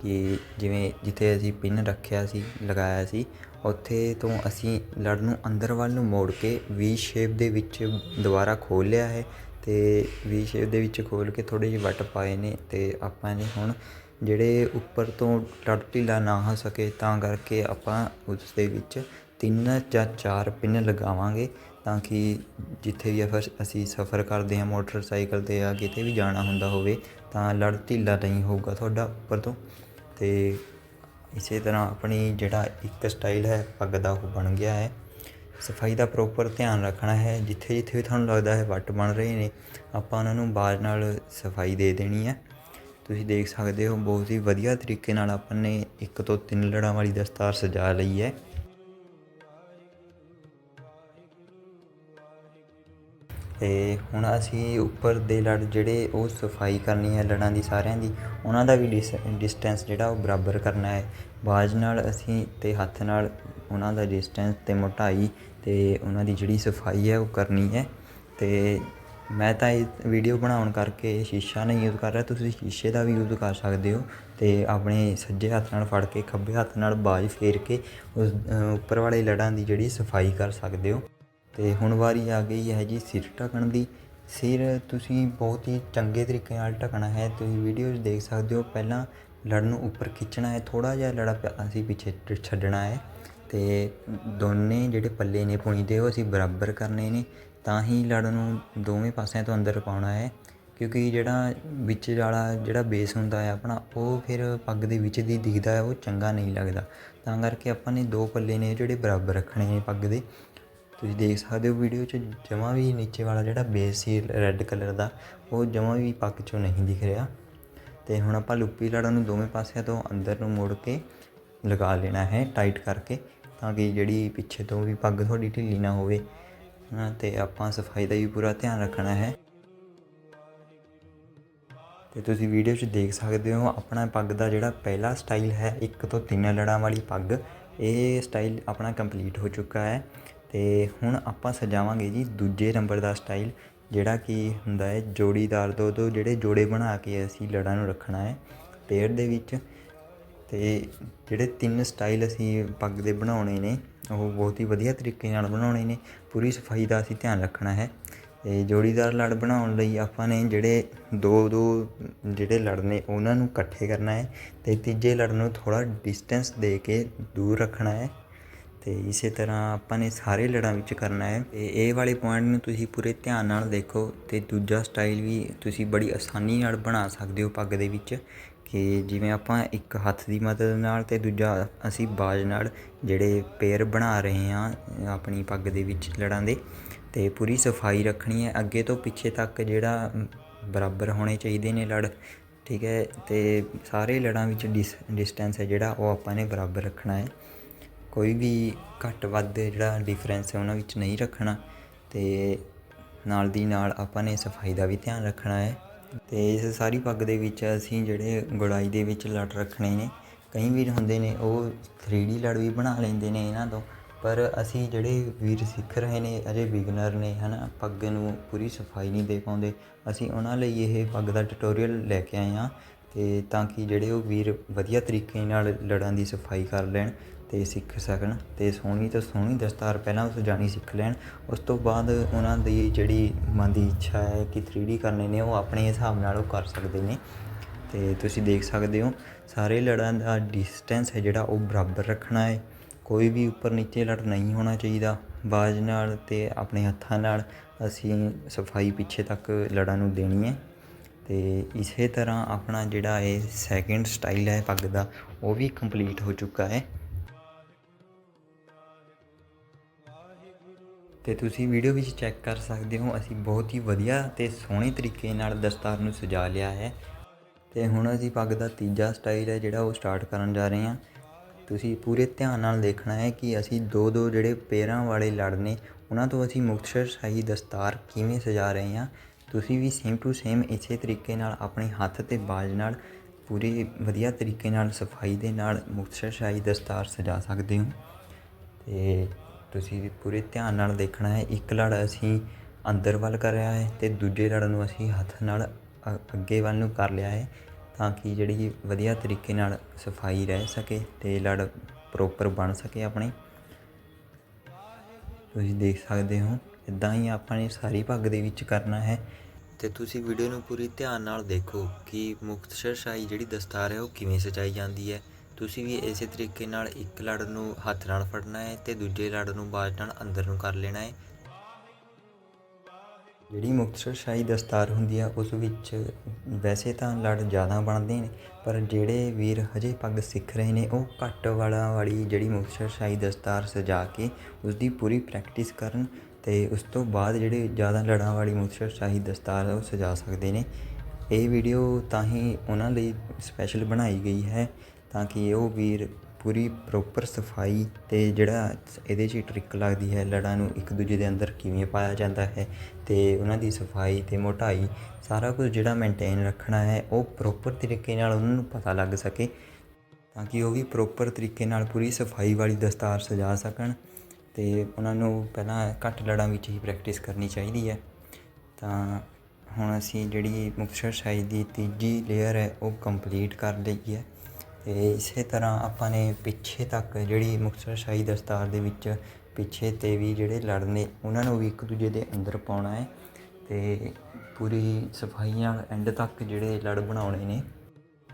ਕਿ ਜਿਵੇਂ ਜਿੱਥੇ ਅਸੀਂ ਪਿੰਨ ਰੱਖਿਆ ਸੀ ਲਗਾਇਆ ਸੀ ਉੱਥੇ ਤੋਂ ਅਸੀਂ ਲੜ ਨੂੰ ਅੰਦਰ ਵੱਲ ਨੂੰ ਮੋੜ ਕੇ ਵੀ ਸ਼ੇਪ ਦੇ ਵਿੱਚ ਦੁਬਾਰਾ ਖੋਲ ਲਿਆ ਹੈ। ਅਤੇ ਵੀ ਸ਼ੇਪ ਦੇ ਵਿੱਚ ਖੋਲ੍ਹ ਕੇ ਥੋੜ੍ਹੇ ਜਿਹੇ ਵੱਟ ਪਾਏ ਨੇ ਅਤੇ ਆਪਾਂ ਨੇ ਹੁਣ ਜਿਹੜੇ ਉੱਪਰ ਤੋਂ ਲੜ ਢਿੱਲਾ ਨਾ ਹੋ ਸਕੇ ਤਾਂ ਕਰਕੇ ਆਪਾਂ ਉਸ ਦੇ ਵਿੱਚ ਤਿੰਨ ਜਾਂ ਚਾਰ ਪਿੰਨ ਲਗਾਵਾਂਗੇ ਤਾਂ ਕਿ ਜਿੱਥੇ ਵੀ ਅਫਰ ਅਸੀਂ ਸਫ਼ਰ ਕਰਦੇ ਹਾਂ, ਮੋਟਰਸਾਈਕਲ ਤੇ ਜਾਂ ਕਿਤੇ ਵੀ ਜਾਣਾ ਹੁੰਦਾ ਹੋਵੇ ਤਾਂ ਲੜ ਢਿੱਲਾ ਨਹੀਂ ਹੋਊਗਾ ਤੁਹਾਡਾ ਉੱਪਰ ਤੋਂ। ਅਤੇ ਇਸੇ ਤਰ੍ਹਾਂ ਆਪਣੀ ਜਿਹੜਾ ਇੱਕ ਸਟਾਈਲ ਹੈ, ਪੱਗ ਦਾ ਉਹ ਬਣ ਗਿਆ ਹੈ। ਸਫ਼ਾਈ ਦਾ ਪ੍ਰੋਪਰ ਧਿਆਨ ਰੱਖਣਾ ਹੈ। ਜਿੱਥੇ ਜਿੱਥੇ ਵੀ ਤੁਹਾਨੂੰ ਲੱਗਦਾ ਹੈ ਵੱਟ ਬਣ ਰਹੇ ਨੇ, ਆਪਾਂ ਉਹਨਾਂ ਨੂੰ ਬਾਜ ਨਾਲ ਸਫ਼ਾਈ ਦੇ ਦੇਣੀ ਹੈ। ਤੁਸੀਂ ਦੇਖ ਸਕਦੇ ਹੋ, ਬਹੁਤ ਹੀ ਵਧੀਆ ਤਰੀਕੇ ਨਾਲ ਆਪਾਂ ਨੇ ਇੱਕ ਤੋਂ ਤਿੰਨ ਲੜਾਂ ਵਾਲੀ ਦਸਤਾਰ ਸਜਾ ਲਈ ਹੈ। ਤੇ ਹੁਣ ਅਸੀਂ ਉੱਪਰ ਦੇ ਲੜ ਜਿਹੜੇ ਉਹ ਸਫ਼ਾਈ ਕਰਨੀ ਹੈ ਲੜਾਂ ਦੀ ਸਾਰਿਆਂ ਦੀ, ਉਹਨਾਂ ਦਾ ਵੀ ਡਿਸਟੈਂਸ ਜਿਹੜਾ ਉਹ ਬਰਾਬਰ ਕਰਨਾ ਹੈ। ਬਾਜ ਨਾਲ ਅਸੀਂ ਅਤੇ ਹੱਥ ਨਾਲ ਉਹਨਾਂ ਦਾ ਡਿਸਟੈਂਸ ਅਤੇ ਮੋਟਾਈ ਅਤੇ ਉਹਨਾਂ ਦੀ ਜਿਹੜੀ ਸਫ਼ਾਈ ਹੈ ਉਹ ਕਰਨੀ ਹੈ। ਅਤੇ ਮੈਂ ਤਾਂ ਇਹ ਵੀਡੀਓ ਬਣਾਉਣ ਕਰਕੇ ਸ਼ੀਸ਼ਾ ਨਹੀਂ ਯੂਜ਼ ਕਰ ਰਿਹਾ। ਤੁਸੀਂ ਸ਼ੀਸ਼ੇ ਦਾ ਵੀ ਯੂਜ਼ ਕਰ ਸਕਦੇ ਹੋ ਅਤੇ ਆਪਣੇ ਸੱਜੇ ਹੱਥ ਨਾਲ ਫੜ ਕੇ, ਖੱਬੇ ਹੱਥ ਨਾਲ ਬਾਜ ਫੇਰ ਕੇ ਉਸ ਉੱਪਰ ਵਾਲੇ ਲੜਾਂ ਦੀ ਜਿਹੜੀ ਸਫ਼ਾਈ ਕਰ ਸਕਦੇ ਹੋ। ਅਤੇ ਹੁਣ ਵਾਰੀ ਆ ਗਈ ਹੈ ਜੀ ਸਿਰ ਢੱਕਣ ਦੀ। ਸਿਰ ਤੁਸੀਂ ਬਹੁਤ ਹੀ ਚੰਗੇ ਤਰੀਕੇ ਨਾਲ ਢੱਕਣਾ ਹੈ। ਤੁਸੀਂ ਵੀਡੀਓ 'ਚ ਦੇਖ ਸਕਦੇ ਹੋ। ਪਹਿਲਾਂ ਲੜ ਨੂੰ ਉੱਪਰ ਖਿੱਚਣਾ ਹੈ, ਥੋੜ੍ਹਾ ਜਿਹਾ ਲੜਾ ਪ- ਅਸੀਂ ਪਿੱਛੇ ਛੱਡਣਾ ਹੈ ਅਤੇ ਦੋਨੇ ਜਿਹੜੇ ਪੱਲੇ ਨੇ ਪੁਣੀ ਦੇ ਉਹ ਅਸੀਂ ਬਰਾਬਰ ਕਰਨੇ ਨੇ, ਤਾਂ ਹੀ ਲੜ ਨੂੰ ਦੋਵੇਂ ਪਾਸਿਆਂ ਤੋਂ ਅੰਦਰ ਪਾਉਣਾ ਹੈ, ਕਿਉਂਕਿ ਜਿਹੜਾ ਵਿੱਚ ਵਾਲਾ ਜਿਹੜਾ ਬੇਸ ਹੁੰਦਾ ਹੈ ਆਪਣਾ, ਉਹ ਫਿਰ ਪੱਗ ਦੇ ਵਿੱਚ ਦੀ ਦਿਖਦਾ ਹੈ, ਉਹ ਚੰਗਾ ਨਹੀਂ ਲੱਗਦਾ। ਤਾਂ ਕਰਕੇ ਆਪਾਂ ਨੇ ਦੋ ਪੱਲੇ ਨੇ ਜਿਹੜੇ ਬਰਾਬਰ ਰੱਖਣੇ ਨੇ ਪੱਗ ਦੇ। ਤੁਸੀਂ ਦੇਖ ਸਕਦੇ ਹੋ ਵੀਡੀਓ 'ਚ ਜਮਾਂ ਵੀ ਨੀਚੇ ਵਾਲਾ ਜਿਹੜਾ ਬੇਸ ਸੀ ਰੈੱਡ ਕਲਰ ਦਾ, ਉਹ ਜਮਾਂ ਵੀ ਪੱਗ 'ਚੋਂ ਨਹੀਂ ਦਿਖ ਰਿਹਾ। ਤੇ ਹੁਣ ਆਪਾਂ ਲੁੱਪੀ ਲੜਾਂ ਨੂੰ ਦੋਵੇਂ ਪਾਸਿਆਂ ਤੋਂ ਅੰਦਰ ਨੂੰ ਮੋੜ ਕੇ ਲਗਾ ਲੈਣਾ ਹੈ ਟਾਈਟ ਕਰਕੇ ਤਾਂ ਕਿ ਜਿਹੜੀ ਪਿੱਛੇ ਤੋਂ ਵੀ ਪੱਗ ਤੁਹਾਡੀ ਢਿੱਲੀ ਨਾ ਹੋਵੇ। ਹਾਂ, ਤੇ ਆਪਾਂ ਸਫ਼ਾਈ ਦਾ ਵੀ ਪੂਰਾ ਧਿਆਨ ਰੱਖਣਾ ਹੈ। ਤੇ ਤੁਸੀਂ ਵੀਡੀਓ 'ਚ ਦੇਖ ਸਕਦੇ ਹੋ ਆਪਣਾ ਪੱਗ ਦਾ ਜਿਹੜਾ ਪਹਿਲਾ ਸਟਾਈਲ ਹੈ ਇੱਕ ਤੋਂ ਤਿੰਨ ਲੜਾਂ ਵਾਲੀ ਪੱਗ ਇਹ ਸਟਾਈਲ ਆਪਣਾ ਕੰਪਲੀਟ ਹੋ ਚੁੱਕਾ ਹੈ। ਤੇ ਹੁਣ ਆਪਾਂ ਸਜਾਵਾਂਗੇ ਜੀ ਦੂਜੇ ਨੰਬਰ ਦਾ ਸਟਾਈਲ ਜਿਹੜਾ ਕਿ ਹੁੰਦਾ ਹੈ ਜੋੜੀਦਾਰ ਦੋ ਦੋ ਜਿਹੜੇ ਜੋੜੇ ਬਣਾ ਕੇ ਅਸੀਂ ਲੜਾਂ ਨੂੰ ਰੱਖਣਾ ਹੈ ਪੇਅਰ ਦੇ ਵਿੱਚ। ਅਤੇ ਜਿਹੜੇ ਤਿੰਨ ਸਟਾਈਲ ਅਸੀਂ ਪੱਗ ਦੇ ਬਣਾਉਣੇ ਨੇ, ਉਹ ਬਹੁਤ ਹੀ ਵਧੀਆ ਤਰੀਕੇ ਨਾਲ ਬਣਾਉਣੇ ਨੇ। ਪੂਰੀ ਸਫ਼ਾਈ ਦਾ ਅਸੀਂ ਧਿਆਨ ਰੱਖਣਾ ਹੈ। ਤੇ ਜੋੜੀਦਾਰ ਲੜ ਬਣਾਉਣ ਲਈ ਆਪਾਂ ਨੇ ਜਿਹੜੇ ਦੋ ਦੋ ਜਿਹੜੇ ਲੜ ਨੇ, ਉਹਨਾਂ ਨੂੰ ਇਕੱਠੇ ਕਰਨਾ ਹੈ। ਤੇ ਤੀਜੇ ਲੜ ਨੂੰ ਥੋੜਾ ਡਿਸਟੈਂਸ ਦੇ ਕੇ ਦੂਰ ਰੱਖਣਾ ਹੈ। ਤੇ ਇਸੇ ਤਰ੍ਹਾਂ ਆਪਾਂ ਨੇ ਸਾਰੇ ਲੜਾਂ ਵਿੱਚ ਕਰਨਾ ਹੈ। ਤੇ ਇਹ ਵਾਲੇ ਪੁਆਇੰਟ ਨੂੰ ਤੁਸੀਂ ਪੂਰੇ ਧਿਆਨ ਨਾਲ ਦੇਖੋ ਤੇ ਦੂਜਾ ਸਟਾਈਲ ਵੀ ਤੁਸੀਂ ਬੜੀ ਆਸਾਨੀ ਨਾਲ ਬਣਾ ਸਕਦੇ ਹੋ ਪੱਗ ਦੇ ਵਿੱਚ ਕਿ ਜਿਵੇਂ ਆਪਾਂ ਇੱਕ ਹੱਥ ਦੀ ਮਦਦ ਨਾਲ ਤੇ ਦੂਜਾ ਅਸੀਂ ਬਾਜ ਨਾਲ ਜਿਹੜੇ ਪੇਅਰ ਬਣਾ ਰਹੇ ਹਾਂ ਆਪਣੀ ਪੱਗ ਦੇ ਵਿੱਚ ਲੜਾਂ ਦੇ। ਤੇ ਪੂਰੀ ਸਫ਼ਾਈ ਰੱਖਣੀ ਹੈ। ਅੱਗੇ ਤੋਂ ਪਿੱਛੇ ਤੱਕ ਜਿਹੜਾ ਬਰਾਬਰ ਹੋਣੇ ਚਾਹੀਦੇ ਨੇ ਲੜ, ਠੀਕ ਹੈ, ਤੇ ਸਾਰੇ ਲੜਾਂ ਵਿੱਚ ਡਿਸਟੈਂਸ ਹੈ ਜਿਹੜਾ, ਉਹ ਆਪਾਂ ਨੇ ਬਰਾਬਰ ਰੱਖਣਾ ਹੈ। ਕੋਈ ਵੀ ਘੱਟ ਵੱਧ ਜਿਹੜਾ ਡਿਫਰੈਂਸ ਹੈ ਉਹਨਾਂ ਵਿੱਚ ਨਹੀਂ ਰੱਖਣਾ ਤੇ ਨਾਲ ਦੀ ਨਾਲ ਆਪਾਂ ਨੇ ਸਫ਼ਾਈ ਦਾ ਵੀ ਧਿਆਨ ਰੱਖਣਾ ਹੈ ਤੇ ਇਸ ਸਾਰੀ ਪੱਗ ਦੇ ਵਿੱਚ ਅਸੀਂ ਜਿਹੜੇ ਗੁੜਾਈ ਦੇ ਵਿੱਚ ਲੜ ਰੱਖਣੇ ਨੇ, ਕਈ ਵੀਰ ਹੁੰਦੇ ਨੇ ਉਹ 3D ਲੜ ਵੀ ਬਣਾ ਲੈਂਦੇ ਨੇ ਇਹਨਾਂ ਤੋਂ, ਪਰ ਅਸੀਂ ਜਿਹੜੇ ਵੀਰ ਸਿੱਖ ਰਹੇ ਨੇ, ਅਜੇ ਬਿਗਨਰ ਨੇ ਹਨਾ, ਪੱਗ ਨੂੰ ਪੂਰੀ ਸਫ਼ਾਈ ਨਹੀਂ ਦੇ ਪਾਉਂਦੇ, ਅਸੀਂ ਉਹਨਾਂ ਲਈ ਇਹ ਪੱਗ ਦਾ ਟਿਊਟੋਰੀਅਲ ਲੈ ਕੇ ਆਏ ਹਾਂ ਤੇ ਤਾਂ ਕਿ ਜਿਹੜੇ ਉਹ ਵੀਰ ਵਧੀਆ ਤਰੀਕੇ ਨਾਲ ਲੜਾਂ ਦੀ ਸਫ਼ਾਈ ਕਰ ਲੈਣ ਤੇ ਸਿੱਖ ਸਕਣ ਤੇ ਸੋਹਣੀ ਤੋਂ ਸੋਹਣੀ ਦਸਤਾਰ ਪਹਿਲਾਂ ਉਹ ਸਜਾਣੀ ਸਿੱਖ ਲੈਣ। ਉਸ ਤੋਂ ਬਾਅਦ ਉਹਨਾਂ ਦੀ ਜਿਹੜੀ ਮਨ ਦੀ ਇੱਛਾ ਹੈ ਕਿ 3D ਕਰਨੇ ਨੇ, ਉਹ ਆਪਣੇ ਹਿਸਾਬ ਨਾਲ ਉਹ ਕਰ ਸਕਦੇ ਨੇ। ਤੇ ਤੁਸੀਂ ਦੇਖ ਸਕਦੇ ਹੋ, ਸਾਰੇ ਲੜਾਂ ਦਾ ਡਿਸਟੈਂਸ ਹੈ ਜਿਹੜਾ ਉਹ ਬਰਾਬਰ ਰੱਖਣਾ ਹੈ। ਕੋਈ ਵੀ ਉੱਪਰ ਨੀਚੇ ਲੜ ਨਹੀਂ ਹੋਣਾ ਚਾਹੀਦਾ। ਬਾਜ ਨਾਲ ਤੇ ਆਪਣੇ ਹੱਥਾਂ ਨਾਲ ਅਸੀਂ ਸਫ਼ਾਈ ਪਿੱਛੇ ਤੱਕ ਲੜਾਂ ਨੂੰ ਦੇਣੀ ਹੈ। ਤੇ ਇਸੇ ਤਰ੍ਹਾਂ ਆਪਣਾ ਜਿਹੜਾ ਇਹ ਸੈਕਿੰਡ ਸਟਾਈਲ ਹੈ ਪੱਗ ਦਾ, ਉਹ ਵੀ ਕੰਪਲੀਟ ਹੋ ਚੁੱਕਾ ਹੈ। ਤੇ ਤੁਸੀਂ ਵੀਡੀਓ ਵਿੱਚ ਚੈੱਕ ਕਰ ਸਕਦੇ ਹੋ, ਅਸੀਂ ਬਹੁਤ ਹੀ ਵਧੀਆ ਤੇ ਸੋਹਣੇ ਤਰੀਕੇ ਨਾਲ ਦਸਤਾਰ ਨੂੰ ਸਜਾ ਲਿਆ ਹੈ। ਤੇ ਹੁਣ ਅਸੀਂ ਪੱਗ ਦਾ ਤੀਜਾ ਸਟਾਈਲ ਹੈ, ਜਿਹੜਾ ਉਹ ਸਟਾਰਟ ਕਰਨ ਜਾ ਰਹੇ ਹਾਂ। ਤੁਸੀਂ ਪੂਰੇ ਧਿਆਨ ਨਾਲ ਦੇਖਣਾ ਹੈ ਕਿ ਅਸੀਂ ਦੋ ਦੋ ਜਿਹੜੇ ਪੇਰਾਂ ਵਾਲੇ ਲੜ ਨੇ, ਉਹਨਾਂ ਤੋਂ ਅਸੀਂ ਮੁਕਤਸਰ ਸ਼ਾਹੀ ਦਸਤਾਰ ਕਿਵੇਂ ਸਜਾ ਰਹੇ ਹਾਂ। ਤੁਸੀਂ ਵੀ ਸੇਮ ਟੂ ਸੇਮ ਇਸੇ ਤਰੀਕੇ ਨਾਲ ਆਪਣੇ ਹੱਥ ਤੇ ਬਾਜ ਨਾਲ ਪੂਰੇ ਵਧੀਆ ਤਰੀਕੇ ਨਾਲ ਸਫ਼ਾਈ ਦੇ ਨਾਲ ਮੁਕਤਸਰ ਸ਼ਾਹੀ ਦਸਤਾਰ ਸਜਾ ਸਕਦੇ ਹੋ। ਤੇ ਤੁਸੀਂ ਪੂਰੇ ਧਿਆਨ ਨਾਲ ਦੇਖਣਾ ਹੈ। ਇੱਕ ਲੜ ਅਸੀਂ ਅੰਦਰ ਵੱਲ ਕਰਿਆ ਹੈ ਤੇ ਦੂਜੇ ਲੜ ਨੂੰ ਅਸੀਂ ਹੱਥ ਨਾਲ ਅ- ਅੱਗੇ ਵੱਲ ਨੂੰ ਕਰ ਲਿਆ ਹੈ ਤਾਂ ਕਿ ਜਿਹੜੀ ਵਧੀਆ ਤਰੀਕੇ ਨਾਲ ਸਫ਼ਾਈ ਰਹਿ ਸਕੇ ਤੇ ਲੜ ਪ੍ਰੋਪਰ ਬਣ ਸਕੇ ਆਪਣੇ। ਤੁਸੀਂ ਦੇਖ ਸਕਦੇ ਹੋ ਇਦਾਂ ਹੀ ਆਪਾਂ ਨੇ ਸਾਰੀ ਪੱਗ ਦੇ ਵਿੱਚ ਕਰਨਾ ਹੈ। ਤੇ ਤੁਸੀਂ ਵੀਡੀਓ ਨੂੰ ਪੂਰੀ ਧਿਆਨ ਨਾਲ ਦੇਖੋ ਕਿ ਮੁਕਤਸਰ ਸ਼ਾਹੀ ਜਿਹੜੀ ਦਸਤਾਰ ਹੈ ਉਹ ਕਿਵੇਂ ਸਜਾਈ ਜਾਂਦੀ ਹੈ। ਤੁਸੀਂ ਵੀ ਇਸੇ ਤਰੀਕੇ ਨਾਲ ਇੱਕ ਲੜ ਨੂੰ ਹੱਥ ਨਾਲ ਫੜਨਾ ਹੈ ਤੇ ਦੂਜੇ ਲੜ ਨੂੰ ਬਾਜ ਨਾਲ ਅੰਦਰ ਨੂੰ ਕਰ ਲੈਣਾ ਹੈ। ਜਿਹੜੀ ਮੁਕਤਸਰ ਸ਼ਾਹੀ ਦਸਤਾਰ ਹੁੰਦੀ ਆ, ਉਸ ਵਿੱਚ ਵੈਸੇ ਤਾਂ ਲੜ ਜ਼ਿਆਦਾ ਬਣਦੇ ਨੇ, ਪਰ ਜਿਹੜੇ ਵੀਰ ਹਜੇ ਪੱਗ ਸਿੱਖ ਰਹੇ ਨੇ, ਉਹ ਘੱਟ ਵਾਲਾ ਵਾਲੀ ਜਿਹੜੀ ਮੁਕਤਸਰ ਸ਼ਾਹੀ ਦਸਤਾਰ ਸਜਾ ਕੇ ਉਸ ਦੀ ਪੂਰੀ ਪ੍ਰੈਕਟਿਸ ਕਰਨ ਤੇ ਉਸ ਤੋਂ ਬਾਅਦ ਜਿਹੜੇ ਜ਼ਿਆਦਾ ਲੜਾਂ ਵਾਲੀ ਮੁਕਤਸਰ ਸ਼ਾਹੀ ਦਸਤਾਰ ਉਹ ਸਜਾ ਸਕਦੇ ਨੇ। ਇਹ ਵੀਡੀਓ ਤਾਂ ਹੀ ਉਹਨਾਂ ਲਈ ਸਪੈਸ਼ਲ ਬਣਾਈ ਗਈ ਹੈ ਤਾਂ ਕਿ ਉਹ ਵੀਰ ਪੂਰੀ ਪ੍ਰੋਪਰ ਸਫ਼ਾਈ ਅਤੇ ਜਿਹੜਾ ਇਹਦੇ 'ਚ ਟ੍ਰਿਕ ਲੱਗਦੀ ਹੈ, ਲੜਾਂ ਨੂੰ ਇੱਕ ਦੂਜੇ ਦੇ ਅੰਦਰ ਕਿਵੇਂ ਪਾਇਆ ਜਾਂਦਾ ਹੈ ਅਤੇ ਉਹਨਾਂ ਦੀ ਸਫ਼ਾਈ ਅਤੇ ਮੋਟਾਈ ਸਾਰਾ ਕੁਝ ਜਿਹੜਾ ਮੇਨਟੇਨ ਰੱਖਣਾ ਹੈ, ਉਹ ਪ੍ਰੋਪਰ ਤਰੀਕੇ ਨਾਲ ਉਹਨਾਂ ਨੂੰ ਪਤਾ ਲੱਗ ਸਕੇ ਤਾਂ ਕਿ ਉਹ ਵੀ ਪ੍ਰੋਪਰ ਤਰੀਕੇ ਨਾਲ ਪੂਰੀ ਸਫ਼ਾਈ ਵਾਲੀ ਦਸਤਾਰ ਸਜਾ ਸਕਣ ਅਤੇ ਉਹਨਾਂ ਨੂੰ ਪਹਿਲਾਂ ਘੱਟ ਲੜਾਂ ਵਿੱਚ ਹੀ ਪ੍ਰੈਕਟਿਸ ਕਰਨੀ ਚਾਹੀਦੀ ਹੈ। ਤਾਂ ਹੁਣ ਅਸੀਂ ਜਿਹੜੀ ਮੁਕਤਸਰ ਸ਼ਾਹੀ ਦੀ ਤੀਜੀ ਲੇਅਰ ਹੈ, ਉਹ ਕੰਪਲੀਟ ਕਰ ਲਈ ਹੈ ਤੇ ਇਸੇ ਤਰ੍ਹਾਂ ਆਪਾਂ ਨੇ ਪਿੱਛੇ ਤੱਕ ਜਿਹੜੀ ਮੁਕਤਸਰ ਸ਼ਾਹੀ ਦਸਤਾਰ ਦੇ ਵਿੱਚ ਪਿੱਛੇ ਤੇ ਵੀ ਜਿਹੜੇ ਲੜਨੇ, ਉਹਨਾਂ ਨੂੰ ਵੀ ਇੱਕ ਦੂਜੇ ਦੇ ਅੰਦਰ ਪਾਉਣਾ ਹੈ ਤੇ ਪੂਰੀ ਸਫ਼ਾਈ ਨਾਲ ਐਂਡ ਤੱਕ ਜਿਹੜੇ ਲੜ ਬਣਾਉਣੇ ਨੇ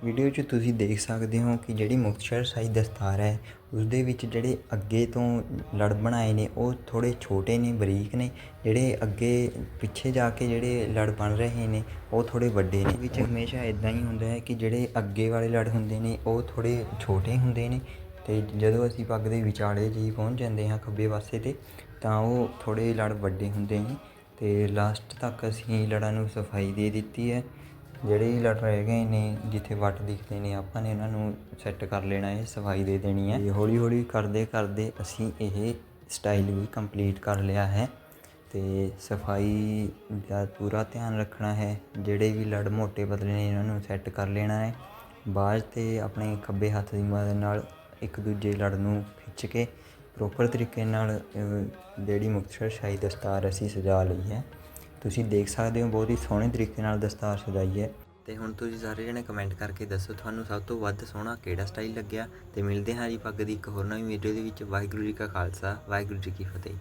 ਵੀਡੀਓ 'ਚ ਤੁਸੀਂ ਦੇਖ ਸਕਦੇ ਹੋ ਕਿ ਜਿਹੜੀ ਮੁਕਤਸਰ ਸ਼ਾਹੀ ਦਸਤਾਰ ਹੈ ਉਸ ਦੇ ਵਿੱਚ ਜਿਹੜੇ ਅੱਗੇ ਤੋਂ ਲੜ ਬਣਾਏ ਨੇ, ਉਹ ਥੋੜੇ ਛੋਟੇ ਨੇ, ਬਰੀਕ ਨੇ, ਜਿਹੜੇ ਅੱਗੇ ਪਿੱਛੇ ਜਾ ਕੇ ਜਿਹੜੇ ਲੜ ਬਣ ਰਹੇ ਨੇ, ਉਹ ਥੋੜੇ ਵੱਡੇ ਨੇ। ਵਿੱਚ ਹਮੇਸ਼ਾ ਇਦਾਂ ਹੀ ਹੁੰਦਾ ਹੈ ਕਿ ਜਿਹੜੇ ਅੱਗੇ ਵਾਲੇ ਲੜ ਹੁੰਦੇ ਨੇ, ਉਹ ਥੋੜੇ ਛੋਟੇ ਹੁੰਦੇ ਨੇ ਤੇ ਜਦੋਂ ਅਸੀਂ ਪੱਗ ਦੇ ਵਿਚਾਲੇ ਜੀ ਪਹੁੰਚ ਜਾਂਦੇ ਹਾਂ ਖੱਬੇ ਪਾਸੇ ਤੇ, ਤਾਂ ਉਹ ਥੋੜੇ ਲੜ ਵੱਡੇ ਹੁੰਦੇ ਨੇ ਤੇ ਲਾਸਟ ਤੱਕ ਅਸੀਂ ਲੜਾਂ ਨੂੰ ਸਫ਼ਾਈ ਦੇ ਦਿੱਤੀ ਹੈ। ਜਿਹੜੇ ਵੀ ਲੜ ਰਹਿ ਗਏ ਨੇ, ਜਿੱਥੇ ਵੱਟ ਦਿਖਦੇ ਨੇ, ਆਪਾਂ ਨੇ ਇਹਨਾਂ ਨੂੰ ਸੈੱਟ ਕਰ ਲੈਣਾ ਹੈ ਸਫ਼ਾਈ ਦੇ ਦੇਣੀ ਹੈ। ਹੌਲੀ ਹੌਲੀ ਕਰਦੇ ਕਰਦੇ ਅਸੀਂ ਇਹ ਸਟਾਈਲ ਵੀ ਕੰਪਲੀਟ ਕਰ ਲਿਆ ਹੈ। ਤੇ ਸਫ਼ਾਈ ਦਾ ਪੂਰਾ ਧਿਆਨ ਰੱਖਣਾ ਹੈ। ਜਿਹੜੇ ਵੀ ਲੜ ਮੋਟੇ ਪਤਲੇ ਨੇ, ਇਹਨਾਂ ਨੂੰ ਸੈੱਟ ਕਰ ਲੈਣਾ ਹੈ। ਬਾਅਦ ਤੇ ਆਪਣੇ ਖੱਬੇ ਹੱਥ ਦੀ ਮਦਦ ਨਾਲ ਇੱਕ ਦੂਜੇ ਲੜ ਨੂੰ ਖਿੱਚ ਕੇ ਪ੍ਰੋਪਰ ਤਰੀਕੇ ਨਾਲ ਜਿਹੜੀ ਮੁਕਤਸਰ ਸ਼ਾਹੀ ਦਸਤਾਰ ਅਸੀਂ ਸਜਾ ਲਈ ਹੈ। ਤੁਸੀਂ ਦੇਖ ਸਕਦੇ ਹੋ ਬਹੁਤ ਹੀ ਸੋਹਣੇ ਤਰੀਕੇ ਨਾਲ ਦਸਤਾਰ ਸਜਾਈ ਹੈ। ਤੇ ਹੁਣ ਤੁਸੀਂ ਸਾਰੇ ਜਣੇ ਕਮੈਂਟ ਕਰਕੇ ਦੱਸੋ ਤੁਹਾਨੂੰ ਸਭ ਤੋਂ ਵੱਧ ਸੋਹਣਾ ਕਿਹੜਾ ਸਟਾਈਲ ਲੱਗਿਆ? ਤੇ ਮਿਲਦੇ ਹਾਂ ਜੀ ਪੱਗ ਦੀ ਇੱਕ ਹੋਰ ਨਵੀਂ ਵੀਡੀਓ ਦੇ ਵਿੱਚ। ਵਾਹਿਗੁਰੂ ਜੀ ਕਾ ਖਾਲਸਾ, ਵਾਹਿਗੁਰੂ ਜੀ ਕੀ ਫਤਿਹ।